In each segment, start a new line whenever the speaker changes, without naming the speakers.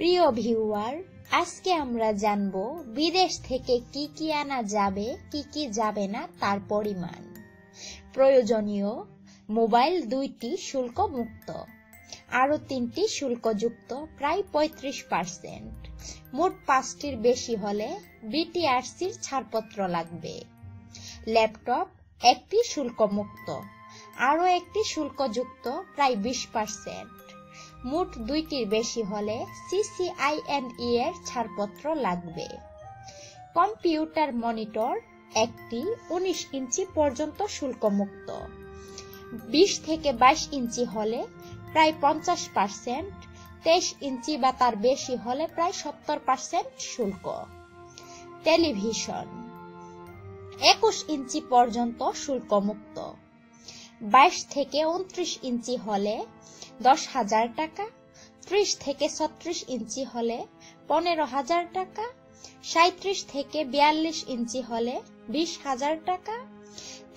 প্রিয় ভিউয়ার, আজকে আমরা জানব বিদেশ থেকে কি কি আনা যাবে, কি কি যাবে না তার পরিমাণ। প্রয়োজনীয় মোবাইল দুইটি শুল্ক মুক্ত আরও তিনটি শুল্কযুক্ত, প্রায় পঁয়ত্রিশ পার্সেন্ট। মোট পাঁচটির বেশি হলে বিটিআরসির ছাড়পত্র লাগবে। ল্যাপটপ একটি শুল্কমুক্ত, আরও একটি শুল্কযুক্ত, প্রায় বিশ পার্সেন্ট। মোট দুইটির বেশি হলে সিসিআইএনই এর ছাড়পত্র লাগবে। কম্পিউটার মনিটর একটি উনিশ ইঞ্চি পর্যন্ত শুল্কমুক্ত। বিশ থেকে বাইশ ইঞ্চি হলে প্রায় পঞ্চাশ পার্সেন্ট, তেইশ ইঞ্চি বা তার বেশি হলে প্রায় সত্তর পার্সেন্ট শুল্ক। টেলিভিশন, একুশ ইঞ্চি পর্যন্ত শুল্কমুক্ত। বাইশ থেকে উনত্রিশ ইঞ্চি হলে দশ হাজার টাকা, ত্রিশ থেকে ছত্রিশ ইঞ্চি হলে পনেরো হাজার টাকা সাঁত্রিশ থেকে বিয়াল্লিশ ইঞ্চি হলে বিশ হাজার টাকা,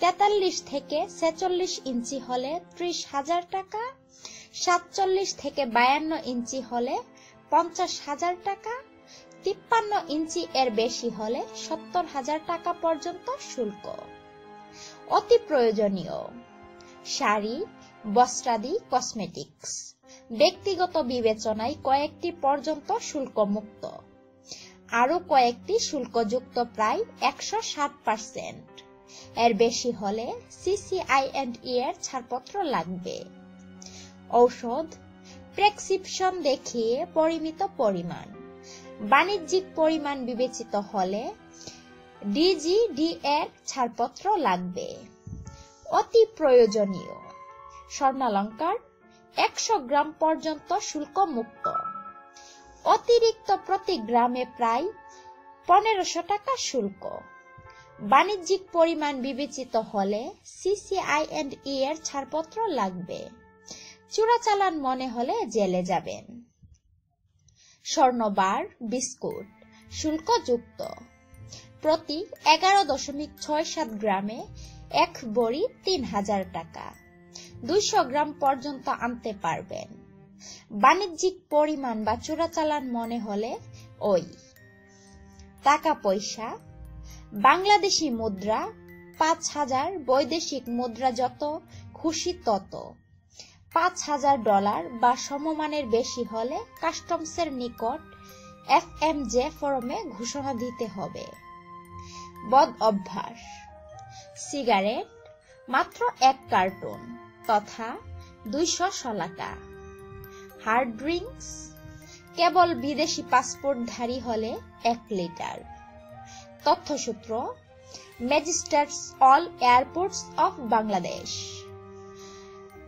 তেতাল্লিশ থেকে ছেচল্লিশ ইঞ্চি হলে ত্রিশ হাজার টাকা, সাতচল্লিশ থেকে বায়ান্ন ইঞ্চি হলে পঞ্চাশ হাজার টাকা, তিপ্পান্ন ইঞ্চি এর বেশি হলে সত্তর হাজার টাকা পর্যন্ত শুল্ক। অতি প্রয়োজনীয়। শাড়ি, বস্ত্রাদি, কসমেটিক্স। ব্যক্তিগত বিবেচনায় কয়েকটি পর্যন্ত শুল্ক মুক্ত আরও কয়েকটি শুল্কযুক্ত প্রায় একশো ষাট পার্সেন্ট। এর বেশি হলে সিসিআইএনই এর ছাড়পত্র লাগবে। ঔষধ, প্রেসক্রিপশন দেখিয়ে পরিমিত পরিমাণ। বাণিজ্যিক পরিমাণ বিবেচিত হলে ডিজিডি এর ছাড়পত্র লাগবে। অতি প্রয়োজনীয়। স্বর্ণালঙ্কার একশো গ্রাম পর্যন্ত শুল্ক মুক্ত অতিরিক্ত প্রতি গ্রামে প্রায় পনেরোশো টাকা শুল্ক। বাণিজ্যিক পরিমাণ বিবেচিত হলে সিসিআইএনই এর ছাড়পত্র লাগবে। চোরাচালান মনে হলে জেলে যাবেন। স্বর্ণবার, বিস্কুট, শুল্কযুক্ত। প্রতি এগারো দশমিক ছয় সাত গ্রামে এক বড়ি তিন হাজার টাকা। দুইশো গ্রাম পর্যন্ত আনতে পারবেন। বাণিজ্যিক পরিমাণ বা চোরাচালান মনে হলে ওই। টাকা পয়সা, বাংলাদেশি মুদ্রা, পাঁচ হাজার বৈদেশিক মুদ্রা যত, খুশি তত। পাঁচ হাজার ডলার বা সমমানের বেশি হলে কাস্টমসের নিকট এফ এম জে ফরমে ঘোষণা দিতে হবে। বদ অভ্যাস। সিগারেট, মাত্র এক কার্টুন, তথা দুইশো শলাকা। হার্ড ড্রিঙ্কস, কেবল বিদেশি পাসপোর্টধারী হলে এক litre. তথ্যসূত্র, magistrates all airports of Bangladesh.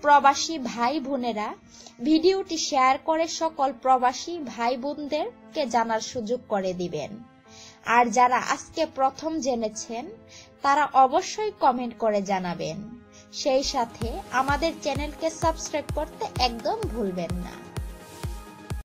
প্রবাসী ভাই বোনেরা ভিডিওটি শেয়ার করে সকল প্রবাসী ভাই বোনদেরকে জানার সুযোগ করে দিবেন। আর যারা আজকে প্রথম জেনেছেন, তারা অবশ্যই কমেন্ট করে জানাবেন। সেই সাথে আমাদের চ্যানেলকে সাবস্ক্রাইব করতে একদম ভুলবেন না।